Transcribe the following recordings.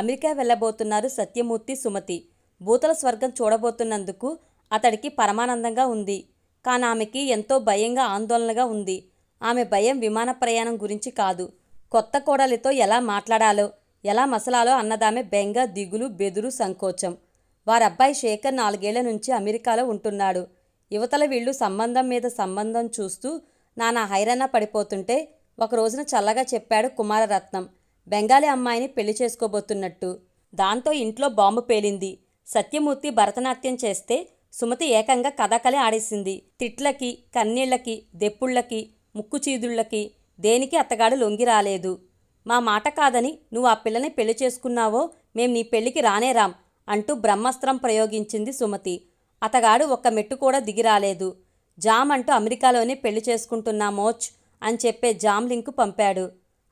America వెళ్ళబోతున్నారు సత్యమూర్తి సుమతి. భూతల స్వర్గం చూడబోతున్నందుకు అతడికి పరమానందంగా ఉంది. కానీ ఆమెకి ఎంతో భయంగా ఆందోళనగా ఉంది. ఆమె భయం విమాన ప్రయాణం గురించి కాదు. కొత్త కోడలితో ఎలా మాట్లాడాలో ఎలా మసలాలో అన్నదామె బెంగ దిగులు బెదురు సంకోచం. వారబ్బాయి శేఖర్ నాలుగేళ్ళ నుంచి అమెరికాలో ఉంటున్నాడు. యువతల వీళ్ళు సంబంధం మీద సంబంధం చూస్తూ నానా హైరాణ పడిపోతుంటే ఒక రోజున చల్లగా చెప్పాడు కుమారరత్నం. బెంగాలీ అమ్మాయిని పెళ్ళి చేసుకోబోతున్నట్టు. దాంతో ఇంట్లో బాంబు పేలింది. సత్యమూర్తి భరతనాట్యం చేస్తే సుమతి ఏకంగా కథకలి ఆడేసింది. తిట్లకి కన్నీళ్ళకి దెప్పుళ్ళకి ముక్కుచీదుళ్ళకి దేనికి అత్తగాడు లొంగి రాలేదు. మా మాట కాదని నువ్వు ఆ పిల్లని పెళ్ళి చేసుకున్నావో మేం నీ పెళ్ళికి రానే రాం అంటూ బ్రహ్మాస్త్రం ప్రయోగించింది సుమతి. అతగాడు ఒక్క మెట్టు కూడా దిగిరాలేదు జామ్ అంటూ అమెరికాలోనే పెళ్ళి చేసుకుంటున్నామోచ్ అని చెప్పే జామ్ లింకు పంపాడు.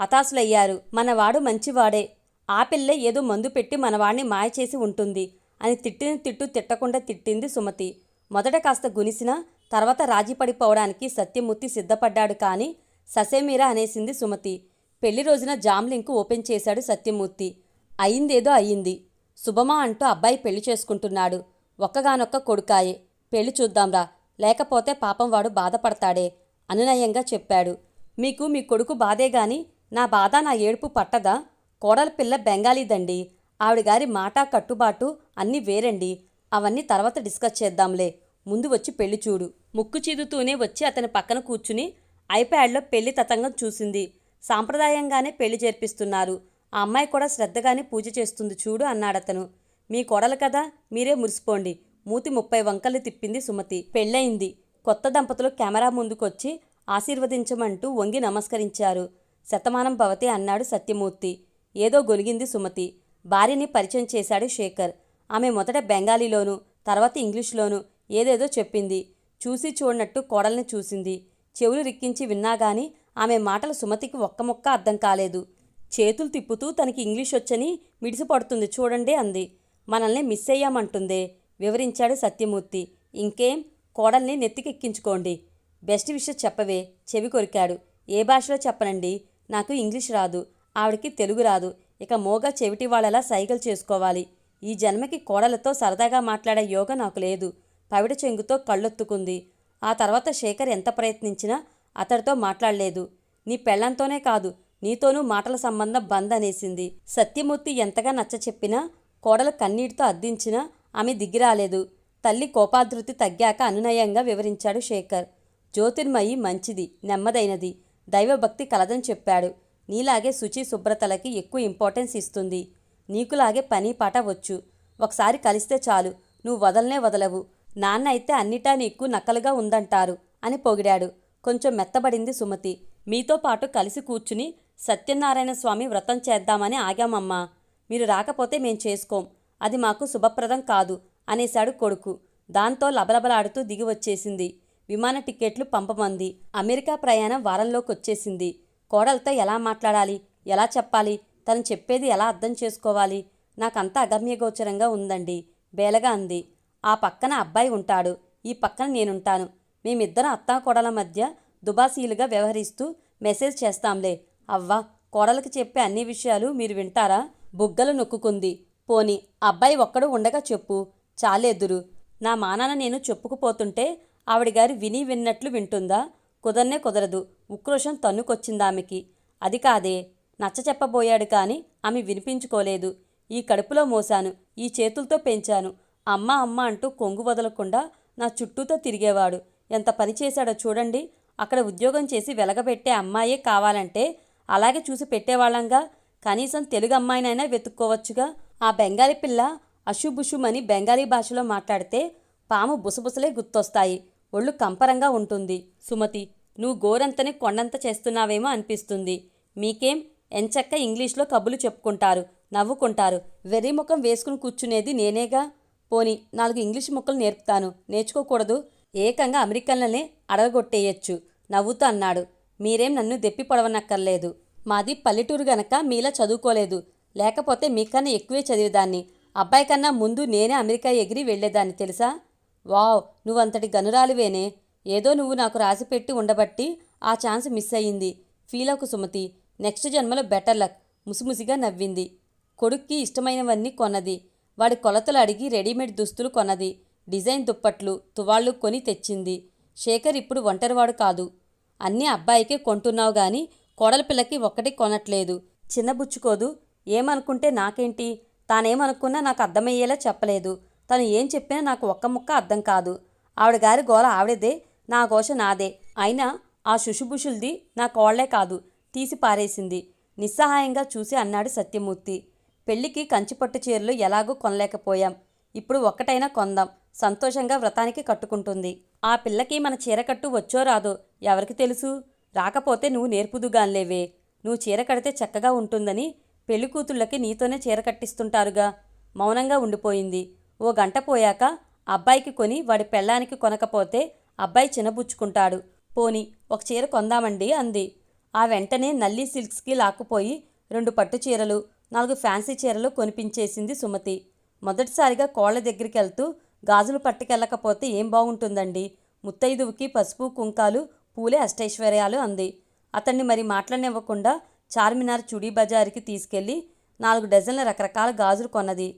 హతాశులయ్యారు. మనవాడు మంచివాడే. ఆ పిల్ల ఏదో మందు పెట్టి మనవాడిని మాయ చేసి ఉంటుంది అని తిట్టిన తిట్టు తిట్టకుండా తిట్టింది సుమతి. మొదట కాస్త గునిసినా తర్వాత రాజీ పడిపోవడానికి సత్యమూర్తి సిద్ధపడ్డాడు కానీ ససేమీరా అనేసింది సుమతి. పెళ్ళి రోజున జామ్లింకు ఓపెన్ చేశాడు సత్యమూర్తి. అయిందేదో అయ్యింది శుభమా అంటూ అబ్బాయి పెళ్ళి చేసుకుంటున్నాడు. ఒక్కగానొక్క కొడుకాయే. పెళ్ళి చూద్దాంరా. లేకపోతే పాపం వాడు బాధపడతాడే. అనునయంగా చెప్పాడు. మీకు మీ కొడుకు బాధే గాని నా బాధ నా ఏడుపు పట్టదా? కోడల పిల్ల బెంగాలీదండి. ఆవిడగారి మాట కట్టుబాటు అన్నీ వేరండి. అవన్నీ తర్వాత డిస్కస్ చేద్దాంలే. ముందు వచ్చి పెళ్ళి చూడు. ముక్కు చీదుతూనే వచ్చి అతని పక్కన కూర్చుని ఐప్యాడ్లో పెళ్ళి తతంగం చూసింది. సాంప్రదాయంగానే పెళ్ళి జరిపిస్తున్నారు ఆ అమ్మాయి కూడా శ్రద్ధగానే పూజ చేస్తుంది చూడు అన్నాడతను. మీ కోడలు కదా? మీరే మురిసిపోండి. మూతి ముప్పై వంకలు తిప్పింది సుమతి. పెళ్ళయింది. కొత్త దంపతులు కెమెరా ముందుకొచ్చి ఆశీర్వదించమంటూ వంగి నమస్కరించారు. శతమానం భవతి అన్నాడు సత్యమూర్తి. ఏదో గొనిగింది సుమతి. భార్యని పరిచయం చేశాడు శేఖర్. ఆమె మొదట బెంగాలీలోనూ తర్వాత ఇంగ్లీష్లోను ఏదేదో చెప్పింది. చూసి చూడనట్టు కోడల్ని చూసింది. చెవులు రిక్కించి విన్నాగాని ఆమె మాటలు సుమతికి ఒక్క ముక్క అర్థం కాలేదు. చేతులు తిప్పుతూ తనకి ఇంగ్లీష్ వచ్చని మిడిసిపడుతుంది చూడండి అంది. మనల్ని మిస్ అయ్యామంటుందే వివరించాడు సత్యమూర్తి. ఇంకేం? కోడల్ని నెత్తికెక్కించుకోండి. బెస్ట్ విషయం చెప్పవే చెవి కొరికాడు. ఏ భాషలో చెప్పనండి? నాకు ఇంగ్లీష్ రాదు ఆవిడకి తెలుగు రాదు. ఇక మోగ చెవిటి వాళ్ళలా సైగలు చేసుకోవాలి. ఈ జన్మకి కోడలతో సరదాగా మాట్లాడే యోగ నాకు లేదు. పవిడ చెంగుతో కళ్ళొత్తుకుంది. ఆ తర్వాత శేఖర్ ఎంత ప్రయత్నించినా అతడితో మాట్లాడలేదు. నీ పెళ్ళంతోనే కాదు నీతోనూ మాటల సంబంధం బంద్ అనేసింది సత్యమూర్తి ఎంతగా నచ్చ చెప్పినా కోడలు కన్నీటితో అద్దించినా ఆమె దిగిరాలేదు. తల్లి కోపాధృతి తగ్గాక అనునయంగా వివరించాడు శేఖర్. జ్యోతిర్మయి మంచిది నెమ్మదైనది. దైవభక్తి కలదని చెప్పాడు. నీలాగే శుచి శుభ్రతలకి ఎక్కువ ఇంపార్టెన్స్ ఇస్తుంది. నీకులాగే పని పాట వచ్చు. ఒకసారి కలిస్తే చాలు. నువ్వు వదలనే వదలవు. నాన్న అయితే అన్నిటా నీకు నక్కలుగా ఉందంటారు అని పొగిడాడు. కొంచెం మెత్తబడింది సుమతి. మీతో పాటు కలిసి కూర్చుని సత్యనారాయణ స్వామి వ్రతం చేద్దామని ఆగామమ్మా. మీరు రాకపోతే మేం చేసుకోం. అది మాకు శుభప్రదం కాదు అనేశాడు కొడుకు. దాంతో లబలబలాడుతూ దిగి వచ్చేసింది. విమాన టిక్కెట్లు పంపమంది. అమెరికా ప్రయాణం వారంలోకి వచ్చేసింది కోడలతో ఎలా మాట్లాడాలి? ఎలా చెప్పాలి? తను చెప్పేది ఎలా అర్థం చేసుకోవాలి? నాకంతా అగమ్యగోచరంగా ఉందండి. బేలగా అంది. ఆ పక్కన అబ్బాయి ఉంటాడు. ఈ పక్కన నేనుంటాను. మేమిద్దరం అత్తా కోడల మధ్య దుబాసీలుగా వ్యవహరిస్తూ మెసేజ్ చేస్తాంలే. అవ్వా కోడలకు చెప్పే అన్ని విషయాలు మీరు వింటారా? బుగ్గలు నొక్కుకుంది. పోని అబ్బాయి ఒక్కడు ఉండగా చెప్పు. చాలేదురు. నా మానాన నేను చెప్పుకుపోతుంటే ఆవిడగారి విని విన్నట్లు వింటుందా? కుదరనే కుదరదు. ఉక్రోషం తన్నుకొచ్చిందామెకి. అది కాదే నచ్చ చెప్పబోయాడు కాని ఆమె వినిపించుకోలేదు. ఈ కడుపులో మోసాను ఈ చేతులతో పెంచాను. అమ్మ అమ్మ అంటూ కొంగు వదలకుండా నా చుట్టూతో తిరిగేవాడు. ఎంత పని చేశాడో చూడండి. అక్కడ ఉద్యోగం చేసి వెలగబెట్టే అమ్మాయే కావాలంటే అలాగే చూసి పెట్టేవాళ్ళంగా. కనీసం తెలుగు అమ్మాయినైనా వెతుక్కోవచ్చుగా. ఆ బెంగాలీ పిల్ల అషుబుషుమని బెంగాలీ భాషలో మాట్లాడితే పాము బుసబుసలే గుర్తొస్తాయి. ఒళ్ళు కంపరంగా ఉంటుంది. సుమతి నువ్వు గోరంతని కొండంత చేస్తున్నావేమో అనిపిస్తుంది. మీకేం ఎంచక్క ఇంగ్లీష్లో కబులు చెప్పుకుంటారు నవ్వుకుంటారు. వెర్రి ముఖం వేసుకుని కూర్చునేది నేనేగా? పోని నాలుగు ఇంగ్లీష్ ముక్కలు నేర్పుతాను. నేర్చుకోకూడదు. ఏకంగా అమెరికన్లనే అడగొట్టేయచ్చు నవ్వుతూ అన్నాడు. మీరేం నన్ను దెప్పి పొడవనక్కర్లేదు. మాది పల్లెటూరు గనక మీలా చదువుకోలేదు. లేకపోతే మీకన్నా ఎక్కువే చదివేదాన్ని. అబ్బాయి కన్నా ముందు నేనే అమెరికా ఎగిరి వెళ్ళేదాన్ని తెలుసా? వావ్ నువ్వంతటి గనురాలివేనే. ఏదో నువ్వు నాకు రాసిపెట్టి ఉండబట్టి ఆ ఛాన్స్ మిస్ అయ్యింది. ఫీల్ ఒక సుమతి నెక్స్ట్ జన్మలో బెటర్ లక్ ముసిముసిగా నవ్వింది. కొడుక్కి ఇష్టమైనవన్నీ కొన్నది. వాడి కొలతలు అడిగి రెడీమేడ్ దుస్తులు కొన్నది. డిజైన్ దుప్పట్లు తువాళ్ళు కొని తెచ్చింది. శేఖర్ ఇప్పుడు ఒంటరివాడు కాదు. అన్నీ అబ్బాయికే కొంటున్నావు గాని కోడల పిల్లకి ఒక్కటి కొనట్లేదు. చిన్నబుచ్చుకోదు ఏమనుకుంటే నాకేంటి? తానేమనుకున్నా నాకు అర్థమయ్యేలా చెప్పలేదు. తను ఏం చెప్పినా నాకు ఒక్క ముక్క అర్థం కాదు. ఆవిడ గారి గోల ఆవిడదే నా ఘోష నాదే. అయినా ఆ శుషుభుషుల్ది నా కోళ్ళే కాదు తీసి పారేసింది. నిస్సహాయంగా చూసి అన్నాడు సత్యమూర్తి. పెళ్ళికి కంచిపట్టు చీరలు ఎలాగూ కొనలేకపోయాం. ఇప్పుడు ఒక్కటైనా కొందాం. సంతోషంగా వ్రతానికి కట్టుకుంటుంది. ఆ పిల్లకి మన చీర కట్టు వచ్చో రాదో ఎవరికి తెలుసు? రాకపోతే నువ్వు నేర్పుదుగాన్లేవే. నువ్వు చీర కడితే చక్కగా ఉంటుందని పెళ్ళి కూతుళ్ళకి నీతోనే చీర కట్టిస్తుంటారుగా. మౌనంగా ఉండిపోయింది. ఓ గంట పోయాక అబ్బాయికి కొని వాడి పెళ్ళానికి కొనకపోతే అబ్బాయి చినబుచ్చుకుంటాడు. పోని ఒక చీర కొందామండి అంది. ఆ వెంటనే నల్లి సిల్క్స్కి లాక్కుపోయి రెండు పట్టు చీరలు నాలుగు ఫ్యాన్సీ చీరలు కొనిపించేసింది సుమతి. మొదటిసారిగా కోళ్ళ దగ్గరికి వెళ్తూ గాజులు పట్టుకెళ్ళకపోతే ఏం బాగుంటుందండి ముత్తైదువుకి పసుపు కుంకాలు పూలే అష్టైశ్వర్యాలు అంది. అతన్ని మరి మాట్లాడనివ్వకుండా చార్మినార్ చుడీ బజార్కి తీసుకెళ్ళి నాలుగు డజన్ల రకరకాల గాజులు కొన్నది.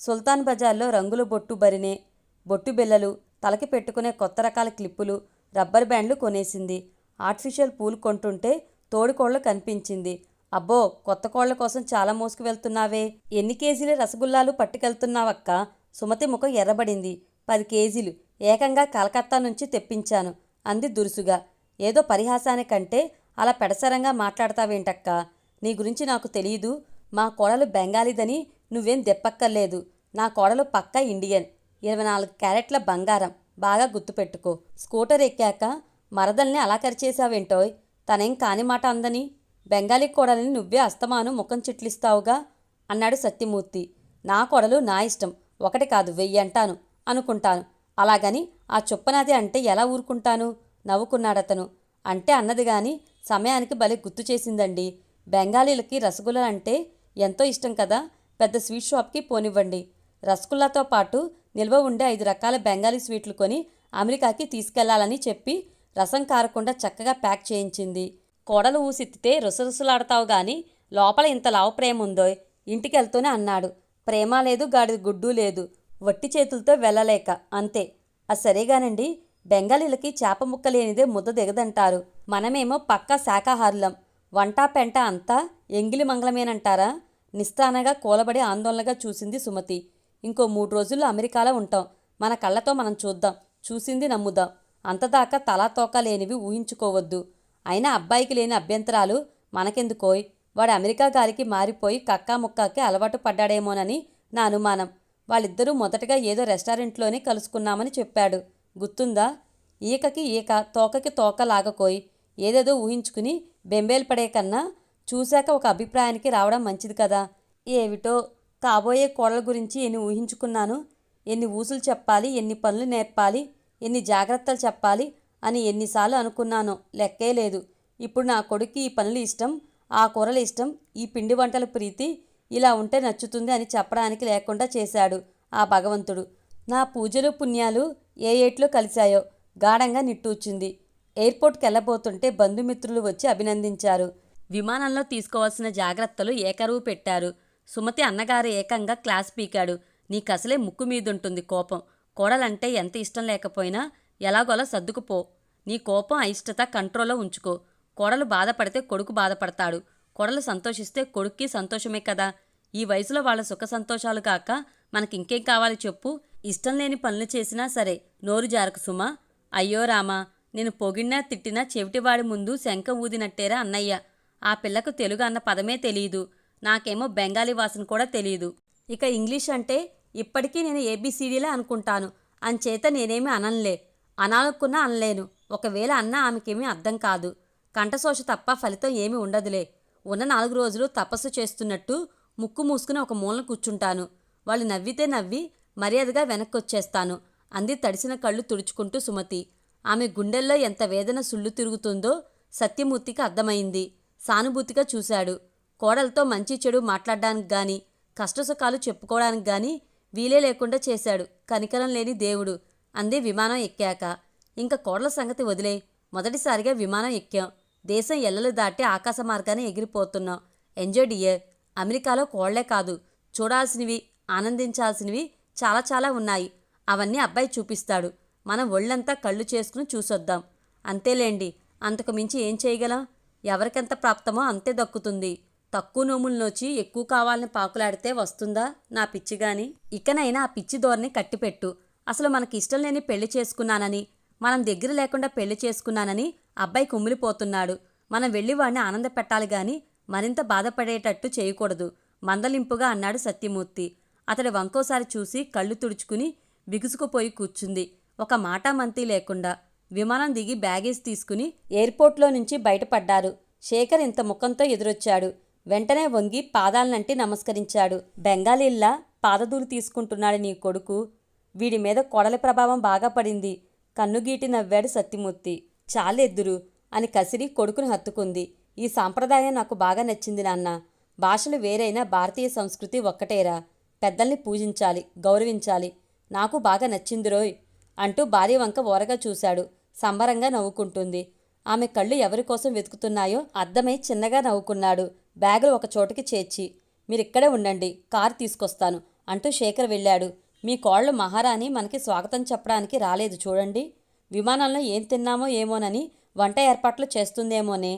సుల్తాన్ బజార్లో రంగుల బొట్టు బరినే బొట్టు బిళ్ళలు తలకి పెట్టుకునే కొత్త రకాల క్లిప్పులు రబ్బర్ బ్యాండ్లు కొనేసింది. ఆర్టిఫిషియల్ పూలు కొంటుంటే తోడుకోళ్ళు కనిపించింది. అబ్బో కొత్త కోళ్ళ కోసం చాలా మోసుకు వెళ్తున్నావే ఎన్ని కేజీల రసగుల్లాలు పట్టుకెళ్తున్నావక్క? సుమతి ముఖం ఎర్రబడింది. పది కేజీలు. ఏకంగా కలకత్తా నుంచి తెప్పించాను. అంది దురుసుగా. ఏదో పరిహాసానికంటే అలా పెడసరంగా మాట్లాడతావేంటక్క? నీ గురించి నాకు తెలియదు మా కోడలు బెంగాలీదని నువ్వేం దెప్పక్కర్లేదు నా కోడలు పక్కా ఇండియన్. ఇరవై నాలుగు క్యారెట్ల బంగారం. బాగా గుర్తుపెట్టుకో. స్కూటర్ ఎక్కాక మరదల్ని అలా కరిచేశావేంటోయ్? తనేం కాని మాట అందని? బెంగాలీ కోడలిని నువ్వే అస్తమాను ముఖం చిట్లిస్తావుగా? అన్నాడు సత్యమూర్తి. నా కోడలు నా ఇష్టం. ఒకటి కాదు వెయ్యి అంటాను. అనుకుంటాను. అలాగని ఆ చొప్పనది అంటే ఎలా ఊరుకుంటాను? నవ్వుకున్నాడతను. అంటే అన్నది గాని సమయానికి భలే గుర్తు చేసిందండి. బెంగాలీలకి రసగుల్లా అంటే ఎంతో ఇష్టం కదా? పెద్ద స్వీట్ షాప్కి పోనివ్వండి. రసగుల్లాతో పాటు నిల్వ ఉండే ఐదు రకాల బెంగాలీ స్వీట్లు కొని అమెరికాకి తీసుకెళ్ళాలని చెప్పి రసం కారకుండా చక్కగా ప్యాక్ చేయించింది. కోడలు ఊసెత్తితే రుసరుసలాడతావు గాని లోపల ఇంత లావు ప్రేమ ఉందో ఇంటికెళ్తూనే అన్నాడు. ప్రేమ లేదు గాడి గుడ్డు లేదు. వట్టి చేతులతో వెళ్ళలేక అంతే. అది సరేగానండి. బెంగాలీలకి చేప ముక్క లేనిదే ముద్ద దిగదంటారు. మనమేమో పక్కా శాకాహారులం వంట పెంట అంతా ఎంగిలి మంగళమేనంటారా? నిస్తానగా కూలబడి ఆందోళనగా చూసింది సుమతి. ఇంకో మూడు రోజుల్లో అమెరికాలో ఉంటాం. మన కళ్ళతో మనం చూద్దాం. చూసింది నమ్ముదాం. అంతదాకా తలా తోక లేనివి ఊహించుకోవద్దు. అయినా అబ్బాయికి లేని అభ్యంతరాలు మనకెందుకోయ్? వాడు అమెరికా గాలికి మారిపోయి కక్కా ముక్కాకి అలవాటు పడ్డాడేమోనని నా అనుమానం. వాళ్ళిద్దరూ మొదటగా ఏదో రెస్టారెంట్లోనే కలుసుకున్నామని చెప్పాడు. గుర్తుందా? ఈకకి ఈక తోకకి తోక లాగకోయి. ఏదేదో ఊహించుకుని బెంబేలు పడే కన్నా చూశాక ఒక అభిప్రాయానికి రావడం మంచిది కదా? ఏమిటో? కాబోయే కోడల గురించి ఎన్ని ఊహించుకున్నాను? ఎన్ని ఊసులు చెప్పాలి? ఎన్ని పనులు నేర్పాలి? ఎన్ని జాగ్రత్తలు చెప్పాలి? అని ఎన్నిసార్లు అనుకున్నానో లెక్కే లేదు. ఇప్పుడు నా కొడుక్కి ఈ పనులు ఇష్టం ఆ కూరలు ఇష్టం ఈ పిండి వంటల ప్రీతి ఇలా ఉంటే నచ్చుతుంది అని చెప్పడానికి లేకుండా చేశాడు ఆ భగవంతుడు. నా పూజలు పుణ్యాలు ఏ ఏట్లో కలిశాయో గాఢంగా నిట్టూచింది ఎయిర్పోర్ట్కి వెళ్ళబోతుంటే బంధుమిత్రులు వచ్చి అభినందించారు. విమానంలో తీసుకోవాల్సిన జాగ్రత్తలు ఏకరువు పెట్టారు. సుమతి అన్నగారు ఏకంగా క్లాస్ పీకాడు. నీకసలే ముక్కు మీదుంటుంది కోపం. కోడలంటే ఎంత ఇష్టం లేకపోయినా ఎలాగోలా సర్దుకుపో. నీ కోపం అయిష్టత కంట్రోల్లో ఉంచుకో. కోడలు బాధపడితే కొడుకు బాధపడతాడు. కోడలు సంతోషిస్తే కొడుక్కి సంతోషమే కదా. ఈ వయసులో వాళ్ళ సుఖ సంతోషాలు కాక మనకింకేం కావాలి చెప్పు. ఇష్టం లేని పనులు చేసినా సరే నోరు జారకు సుమా. అయ్యో రామా నేను పొగిడినా తిట్టినా చెవిటివాడి ముందు శంఖ ఊదినట్టేరా అన్నయ్య. ఆ పిల్లకు తెలుగు అన్న పదమే తెలియదు నాకేమో బెంగాలీ వాసన కూడా తెలియదు ఇక ఇంగ్లీష్ అంటే ఇప్పటికీ నేను ఏబీసీడీలే అనుకుంటాను. అంచేత నేనేమీ అననులే. అనాలనుకున్నా అనలేను. ఒకవేళ అన్నా ఆమెకేమీ అర్థం కాదు. కంఠశోష తప్ప ఫలితం ఏమీ ఉండదులే. ఉన్న నాలుగు రోజులు తపస్సు చేస్తున్నట్టు ముక్కు మూసుకుని ఒక మూలన కూర్చుంటాను. వాళ్ళు నవ్వితే నవ్వి మర్యాదగా వెనక్కొచ్చేస్తాను. అంది తడిసిన కళ్ళు తుడుచుకుంటూ సుమతి. ఆమె గుండెల్లో ఎంత వేదన సుళ్ళు తిరుగుతుందో సత్యమూర్తికి అర్థమైంది. సానుభూతిగా చూశాడు. కోడలతో మంచి చెడు మాట్లాడడానికి గాని కష్టసుఖాలు చెప్పుకోవడానికి గాని వీలే లేకుండా చేశాడు. కనికరం లేని దేవుడు. అంది విమానం ఎక్కాక. ఇంకా కోడల సంగతి వదిలే. మొదటిసారిగా విమానం ఎక్కాం. దేశం ఎల్లలు దాటి ఆకాశ మార్గాన్ని ఎగిరిపోతున్నాం. Enjoy dear. అమెరికాలో కోళ్ళే కాదు. చూడాల్సినవి ఆనందించాల్సినవి చాలా చాలా ఉన్నాయి. అవన్నీ అబ్బాయి చూపిస్తాడు. మనం ఒళ్ళంతా కళ్ళు చేసుకుని చూసొద్దాం. అంతేలేండి. అంతకు మించి ఏం చేయగలం? ఎవరికెంత ప్రాప్తమో అంతే దక్కుతుంది. తక్కువ నోములు నోచి ఎక్కువ కావాలని పాకులాడితే వస్తుందా? నా పిచ్చి గాని. ఇకనైనా ఆ పిచ్చి ధోరణి కట్టిపెట్టు. అసలు మనకి ఇష్టం లేని పెళ్ళి చేసుకున్నానని మనం దగ్గర లేకుండా పెళ్ళి చేసుకున్నానని అబ్బాయి కుమిలిపోతున్నాడు. మనం వెళ్ళి వాడిని ఆనంద పెట్టాలి గాని మరింత బాధపడేటట్టు చేయకూడదు. మందలింపుగా అన్నాడు సత్యమూర్తి. అతడి వంకోసారి చూసి కళ్ళు తుడుచుకుని బిగుసుకుపోయి కూర్చుంది. ఒక మాటామంతి లేకుండా. విమానం దిగి బ్యాగేజ్ తీసుకుని ఎయిర్పోర్ట్లో నుంచి బయటపడ్డారు. శేఖర్ ఇంత ముఖంతో ఎదురొచ్చాడు. వెంటనే వంగి పాదాలనంటి నమస్కరించాడు. బెంగాలీల్లా పాదదూలు తీసుకుంటున్నాడు నీ కొడుకు. వీడి మీద కొడలి ప్రభావం బాగా పడింది. కన్నుగీటి నవ్వాడు సత్యమూర్తి. చాలెద్దురు అని కసిరి కొడుకుని హత్తుకుంది. ఈ సాంప్రదాయం నాకు బాగా నచ్చింది నాన్న. భాషలు వేరైనా భారతీయ సంస్కృతి ఒక్కటేరా. పెద్దల్ని పూజించాలి గౌరవించాలి. నాకు బాగా నచ్చింది రోయ్ అంటూ భార్య వంక ఓరగా చూశాడు. సంబరంగా నవ్వుకుంటుంది. ఆమె కళ్ళు ఎవరి కోసం వెతుకుతున్నాయో అర్థమై చిన్నగా నవ్వుకున్నాడు. బ్యాగులు ఒక చోటకి చేర్చి మీరిక్కడే ఉండండి కారు తీసుకొస్తాను అంటూ శేఖర్ వెళ్ళాడు. మీ కోళ్ళు మహారాణి మనకి స్వాగతం చెప్పడానికి రాలేదు చూడండి. విమానంలో ఏం తిన్నామో ఏమోనని వంట ఏర్పాట్లు చేస్తుందేమోనే.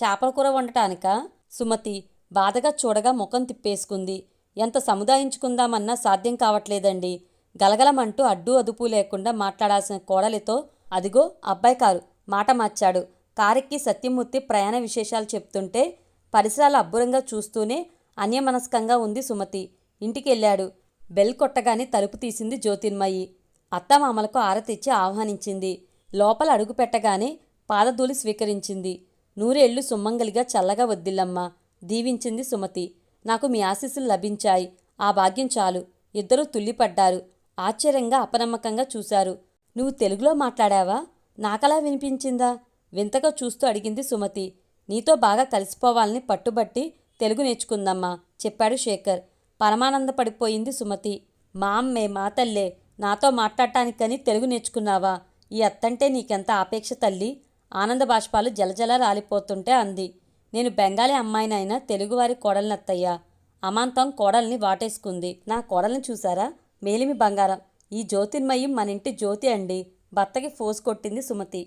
చేపల కూర వండటానిక? సుమతి బాధగా చూడగా ముఖం తిప్పేసుకుంది. ఎంత సముదాయించుకుందామన్నా సాధ్యం కావట్లేదండి. గలగలమంటూ అడ్డు అదుపు లేకుండా మాట్లాడాల్సిన కోడలితో అదిగో అబ్బాయి కారు. మాట మార్చాడు. కారెక్కి సత్యమూర్తి ప్రయాణ విశేషాలు చెప్తుంటే పరిసరాలు అబ్బురంగా చూస్తూనే అన్యమనస్కంగా ఉంది సుమతి. ఇంటికెళ్ళాడు. బెల్ కొట్టగానే తలుపు తీసింది జ్యోతిర్మయి అత్తమామలకు ఆరతిచ్చి ఆహ్వానించింది. లోపల అడుగు పెట్టగానే పాదధూళి స్వీకరించింది. నూరేళ్ళు సుమ్మంగలిగా చల్లగా వద్దిల్లమ్మ దీవించింది సుమతి. నాకు మీ ఆశీస్సులు లభించాయి. ఆ భాగ్యం చాలు. ఇద్దరూ తుల్లిపడ్డారు. ఆశ్చర్యంగా అపనమ్మకంగా చూశారు. నువ్వు తెలుగులో మాట్లాడావా? నాకలా వినిపించిందా? వింతగా చూస్తూ అడిగింది సుమతి. నీతో బాగా కలిసిపోవాలని పట్టుబట్టి తెలుగు నేర్చుకుందమ్మా చెప్పాడు శేఖర్. పరమానందపడిపోయింది సుమతి. మా అమ్మే మా తల్లే నాతో మాట్లాడటానికని తెలుగు నేర్చుకున్నావా? ఈ అత్తంటే నీకెంత ఆపేక్ష తల్లి? ఆనంద బాష్పాలు జలజల రాలిపోతుంటే అంది. నేను బెంగాలీ అమ్మాయినైనా తెలుగువారి కోడలినత్తయ్యా. అమాంతం కోడల్ని వాటేసుకుంది. నా కోడల్ని చూసారా? మేలిమి బంగారం. ఈ జ్యోతిర్మయం మన ఇంటి జ్యోతి అండి. భర్తకి ఫోస్ కొట్టింది సుమతి.